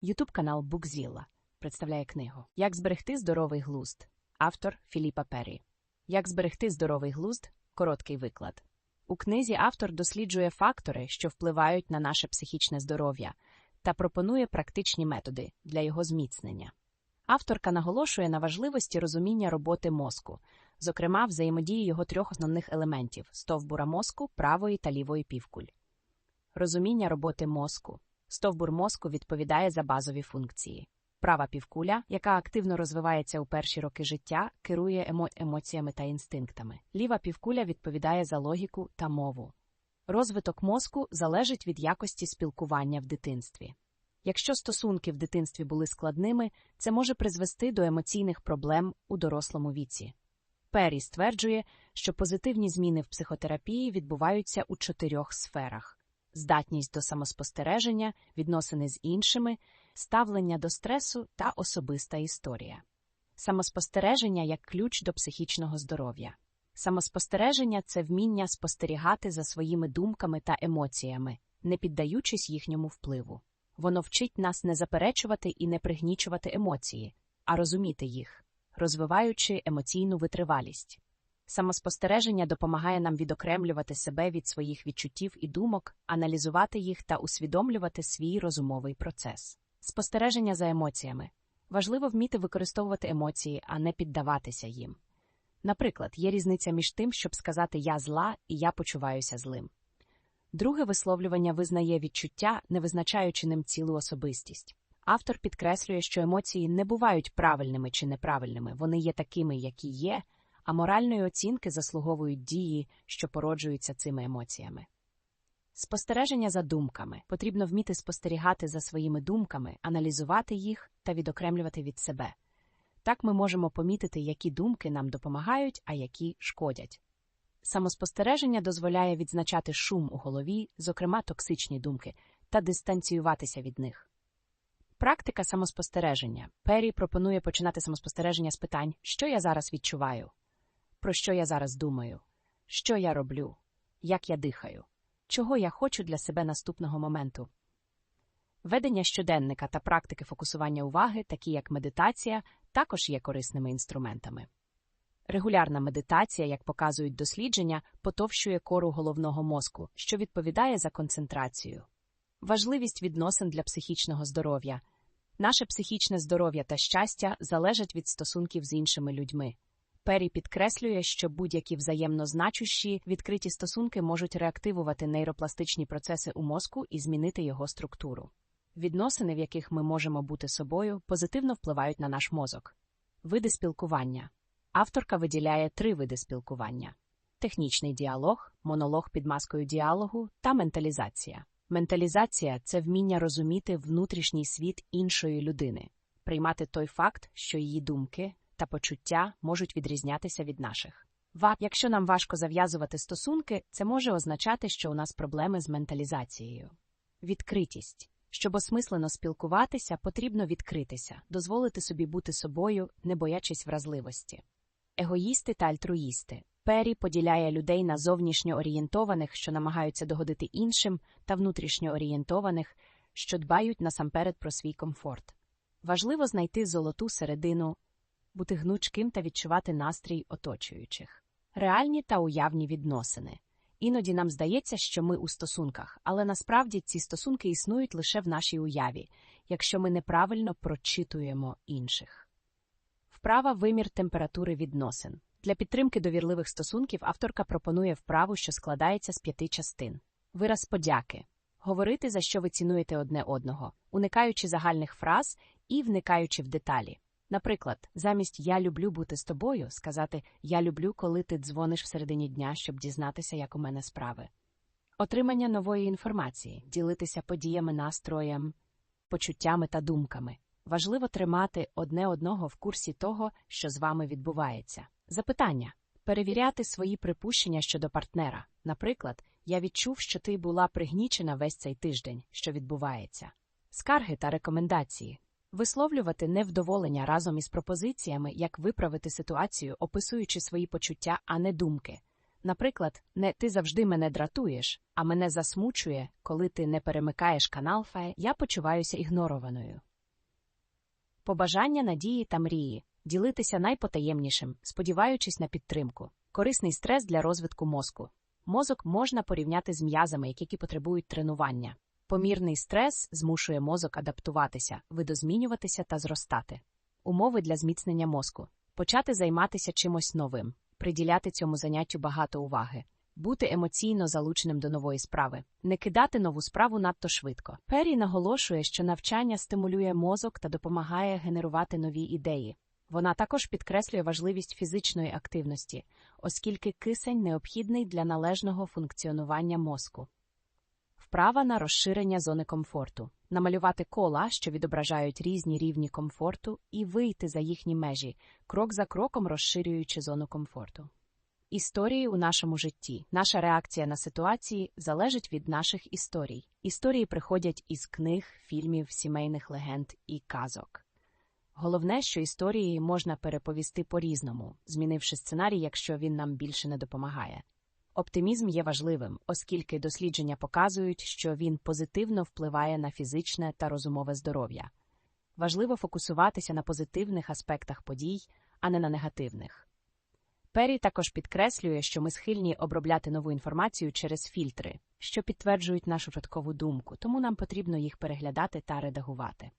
Ютуб канал Букзіла представляє книгу Як зберегти здоровий глузд. Автор Філіпа Перрі. Як зберегти здоровий глузд короткий виклад. У книзі автор досліджує фактори, що впливають на наше психічне здоров'я, та пропонує практичні методи для його зміцнення. Авторка наголошує на важливості розуміння роботи мозку, зокрема взаємодії його трьох основних елементів стовбура мозку, правої та лівої півкуль. Розуміння роботи мозку. Стовбур мозку відповідає за базові функції. Права півкуля, яка активно розвивається у перші роки життя, керує емо емоціями та інстинктами. Ліва півкуля відповідає за логіку та мову. Розвиток мозку залежить від якості спілкування в дитинстві. Якщо стосунки в дитинстві були складними, це може призвести до емоційних проблем у дорослому віці. Пері стверджує, що позитивні зміни в психотерапії відбуваються у чотирьох сферах: здатність до самоспостереження, відносини з іншими, ставлення до стресу та особиста історія. Самоспостереження як ключ до психічного здоров'я. Самоспостереження це вміння спостерігати за своїми думками та емоціями, не піддаючись їхньому впливу. Воно вчить нас не заперечувати і не пригнічувати емоції, а розуміти їх, розвиваючи емоційну витривалість. Самоспостереження допомагає нам відокремлювати себе від своїх відчуттів і думок, аналізувати їх та усвідомлювати свій розумовий процес. Спостереження за емоціями важливо вміти використовувати емоції, а не піддаватися їм. Наприклад, є різниця між тим, щоб сказати я зла і я почуваюся злим. Друге висловлювання визнає відчуття, не визначаючи ним цілу особистість. Автор підкреслює, що емоції не бувають правильними чи неправильними, вони є такими, які є, а моральної оцінки заслуговують дії, що породжуються цими емоціями. Спостереження за думками потрібно вміти спостерігати за своїми думками, аналізувати їх та відокремлювати від себе. Так ми можемо помітити, які думки нам допомагають, а які шкодять. Самоспостереження дозволяє відзначати шум у голові, зокрема токсичні думки, та дистанціюватися від них. Практика самоспостереження. Пері пропонує починати самоспостереження з питань, що я зараз відчуваю, про що я зараз думаю, що я роблю, як я дихаю, чого я хочу для себе наступного моменту. Ведення щоденника та практики фокусування уваги, такі як медитація, також є корисними інструментами. Регулярна медитація, як показують дослідження, потовщує кору головного мозку, що відповідає за концентрацію. Важливість відносин для психічного здоров'я. Наше психічне здоров'я та щастя залежать від стосунків з іншими людьми. Пері підкреслює, що будь-які взаємно значущі відкриті стосунки можуть реактивувати нейропластичні процеси у мозку і змінити його структуру. Відносини, в яких ми можемо бути собою, позитивно впливають на наш мозок. Види спілкування. Авторка виділяє три види спілкування: технічний діалог, монолог під маскою діалогу та менталізація. Менталізація це вміння розуміти внутрішній світ іншої людини, приймати той факт, що її думки та почуття можуть відрізнятися від наших. Ва, якщо нам важко зав'язувати стосунки, це може означати, що у нас проблеми з менталізацією. Відкритість. Щоб осмислено спілкуватися, потрібно відкритися, дозволити собі бути собою, не боячись вразливості. Егоїсти та альтруїсти. Пері поділяє людей на зовнішньо орієнтованих, що намагаються догодити іншим, та внутрішньо орієнтованих, що дбають насамперед про свій комфорт. Важливо знайти золоту середину, бути гнучким та відчувати настрій оточуючих. Реальні та уявні відносини. Іноді нам здається, що ми у стосунках, але насправді ці стосунки існують лише в нашій уяві, якщо ми неправильно прочитуємо інших. Вправа вимір температури відносин. Для підтримки довірливих стосунків авторка пропонує вправу, що складається з п'яти частин: вираз подяки, говорити, за що ви цінуєте одне одного, уникаючи загальних фраз і вникаючи в деталі. Наприклад, замість Я люблю бути з тобою сказати Я люблю, коли ти дзвониш всередині дня, щоб дізнатися, як у мене справи. Отримання нової інформації, ділитися подіями, настроєм, почуттями та думками. Важливо тримати одне одного в курсі того, що з вами відбувається. Запитання перевіряти свої припущення щодо партнера. Наприклад, я відчув, що ти була пригнічена весь цей тиждень, що відбувається. Скарги та рекомендації. Висловлювати невдоволення разом із пропозиціями, як виправити ситуацію, описуючи свої почуття, а не думки. Наприклад, не ти завжди мене дратуєш, а мене засмучує, коли ти не перемикаєш канал фе, я почуваюся ігнорованою. Побажання, надії та мрії, ділитися найпотаємнішим, сподіваючись на підтримку, корисний стрес для розвитку мозку. Мозок можна порівняти з м'язами, які потребують тренування. Помірний стрес змушує мозок адаптуватися, видозмінюватися та зростати. Умови для зміцнення мозку почати займатися чимось новим, приділяти цьому заняттю багато уваги, бути емоційно залученим до нової справи, не кидати нову справу надто швидко. Пері наголошує, що навчання стимулює мозок та допомагає генерувати нові ідеї. Вона також підкреслює важливість фізичної активності, оскільки кисень необхідний для належного функціонування мозку. Вправа на розширення зони комфорту, намалювати кола, що відображають різні рівні комфорту, і вийти за їхні межі, крок за кроком розширюючи зону комфорту. Історії у нашому житті. Наша реакція на ситуації залежить від наших історій. Історії приходять із книг, фільмів, сімейних легенд і казок. Головне, що історії можна переповісти по-різному, змінивши сценарій, якщо він нам більше не допомагає. Оптимізм є важливим, оскільки дослідження показують, що він позитивно впливає на фізичне та розумове здоров'я. Важливо фокусуватися на позитивних аспектах подій, а не на негативних. Пері також підкреслює, що ми схильні обробляти нову інформацію через фільтри, що підтверджують нашу початкову думку, тому нам потрібно їх переглядати та редагувати.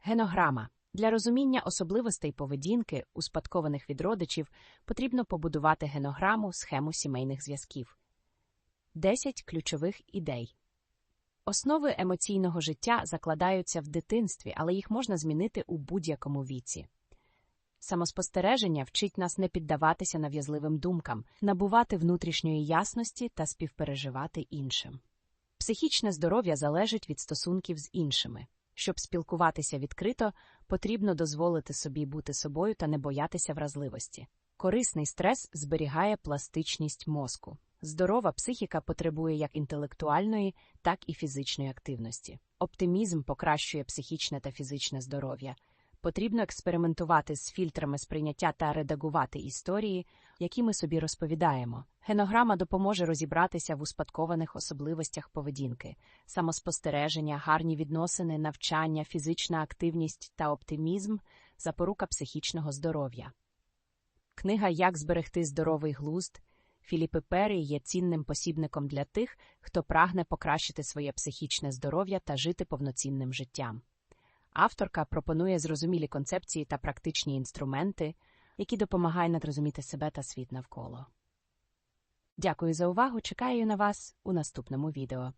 Генограма для розуміння особливостей поведінки, успадкованих від родичів, потрібно побудувати генограму, схему сімейних зв'язків. 10 ключових ідей. Основи емоційного життя закладаються в дитинстві, але їх можна змінити у будь-якому віці. Самоспостереження вчить нас не піддаватися нав'язливим думкам, набувати внутрішньої ясності та співпереживати іншим. Психічне здоров'я залежить від стосунків з іншими. Щоб спілкуватися відкрито, потрібно дозволити собі бути собою та не боятися вразливості. Корисний стрес зберігає пластичність мозку. Здорова психіка потребує як інтелектуальної, так і фізичної активності. Оптимізм покращує психічне та фізичне здоров'я. Потрібно експериментувати з фільтрами сприйняття та редагувати історії, які ми собі розповідаємо. Генограма допоможе розібратися в успадкованих особливостях поведінки, самоспостереження, гарні відносини, навчання, фізична активність та оптимізм запорука психічного здоров'я. Книга Як зберегти здоровий глузд Філіпи Перрі є цінним посібником для тих, хто прагне покращити своє психічне здоров'я та жити повноцінним життям. Авторка пропонує зрозумілі концепції та практичні інструменти, які допомагають надрозуміти себе та світ навколо. Дякую за увагу. Чекаю на вас у наступному відео.